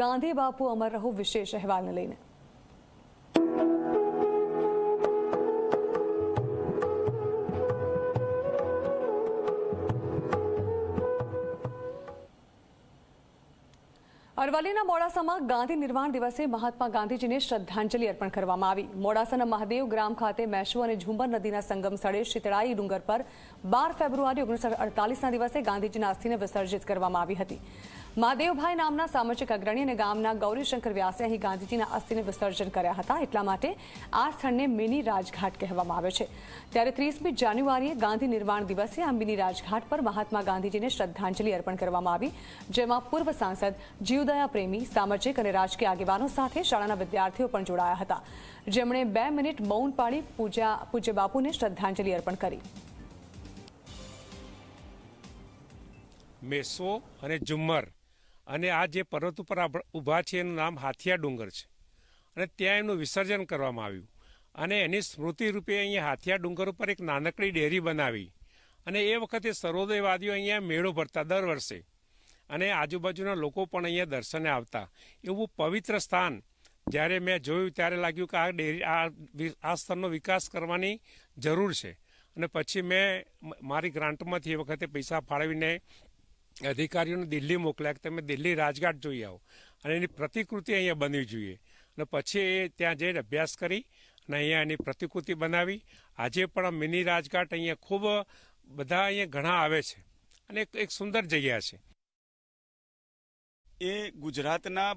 ગાંધી બાપુ અમર રહો વિશેષ અહેવાલને લઈને. અરવલ્લીના મોડાસામાં ગાંધી નિર્વાણ દિવસે મહાત્મા ગાંધીજીને શ્રદ્ધાંજલિ અર્પણ કરવામાં આવી. મોડાસાના મહાદેવ ગ્રામ ખાતે મેશુ અને ઝુંબર નદીના સંગમ સ્થળે શીતળાઈ ડુંગર પર બાર ફેબ્રુઆરી ઓગણીસો અડતાલીસના દિવસે ગાંધીજીના અસ્થિને વિસર્જિત કરવામાં આવી હતી. મહાદેવભાઈ નામના સામાજિક અગ્રણી અને ગામના ગૌરીશંકર વ્યાસે અહીં ગાંધીજીના અસ્થિને વિસર્જન કર્યા હતા એટલા માટે આ સ્થળને મિની રાજઘાટ કહેવામાં આવે છે. ત્યારે ત્રીસમી જાન્યુઆરીએ ગાંધી નિર્વાણ દિવસે આ મિની રાજઘાટ પર મહાત્મા ગાંધીજીને શ્રદ્ધાંજલિ અર્પણ કરવામાં આવી, જેમાં પૂર્વ સાંસદ જીવદયા પ્રેમી, સામાજિક અને રાજકીય આગેવાનો સાથે શાળાના વિદ્યાર્થીઓ પણ જોડાયા હતા. જેમણે બે મિનિટ મૌન પાળી પૂજા, પૂજ્ય બાપુને શ્રદ્ધાંજલિ અર્પણ કરી. મેસો અને ઝુમ્મર. અને આ જે પર્વત ઉપર ઊભા છે એનું નામ હાથિયા ડુંગર છે. અને ત્યાં એમનું વિસર્જન કરવામાં આવ્યું. અને એની સ્મૃતિ રૂપે અહીંયા હાથિયા ડુંગર ઉપર એક નાનકડી ડેરી બનાવી. અને એ વખતે સર્વોદયવાદીઓ અહીંયા મેળો ભરતા દર વર્ષે. અને આજુબાજુના લોકો પણ અહીંયા દર્શને આવતા. એવું પવિત્ર સ્થાન જ્યારે મેં જોયું ત્યારે લાગ્યું કે આ ડેરી, આ આ સ્થળનો વિકાસ કરવાની જરૂર છે. અને પછી મેં, મારી ગ્રાન્ટમાંથી એ વખતે પૈસા ફાળવીને અધિકારીઓને દિલ્હી મોકલ્યા કે તમે દિલ્હી રાજઘાટ જોઈ આવો. અને એની પ્રતિકૃતિ અહીંયા બનવી જોઈએ. અને પછી એ ત્યાં જઈને અભ્યાસ કરી અને અહીંયા એની પ્રતિકૃતિ બનાવી. આજે પણ મિની રાજઘાટ અહીંયા ખૂબ બધા અહીંયા ઘણા આવે છે. અને એક સુંદર જગ્યા છે. એ ગુજરાતના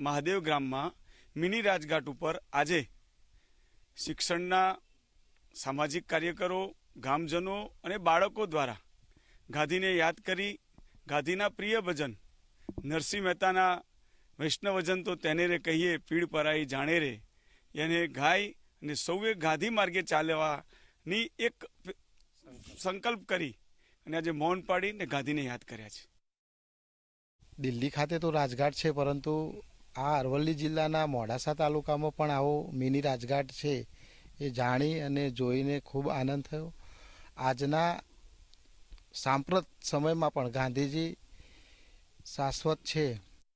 મહાદેવ ગ્રામમાં મિની રાજઘાટ ઉપર આજે શિક્ષણના સામાજિક કાર્યકરો, ગામજનો અને બાળકો દ્વારા ગાંધીને યાદ કરી ગાંધીના પ્રિય ભજન, નરસિંહ મહેતાના વૈષ્ણવજન તો તેને રે કહીએ, પીડ પરાઈ જાણે રે. એને ગાય અને સૌએ ગાંધી માર્ગે ચાલવાની એક સંકલ્પ કરી અને આજે મૌન પાડીને ગાંધીને યાદ કર્યા છે. દિલ્હી ખાતે તો રાજઘાટ છે, પરંતુ આ અરવલ્લી જિલ્લાના મોડાસા તાલુકામાં પણ આવો મિની રાજઘાટ છે એ જાણી અને જોઈને ખૂબ આનંદ થયો. આજના સાંપ્રત સમયમાં પણ ગાંધીજી શાશ્વત છે.